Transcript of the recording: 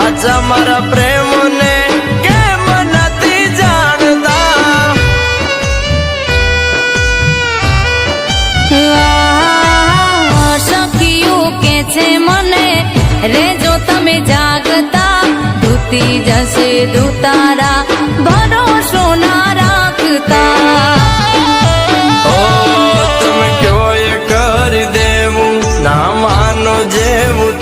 આજા મારા પ્રેમ ને કેમ નથી જાણતા? આ સખીયું કે છે મને રેજો તમે જાગતા ધૂતી જશે દૂતારા ભરોસો ના રાખતા. ઓ તમે કયો એ કરી દેવું ના માનો જેવું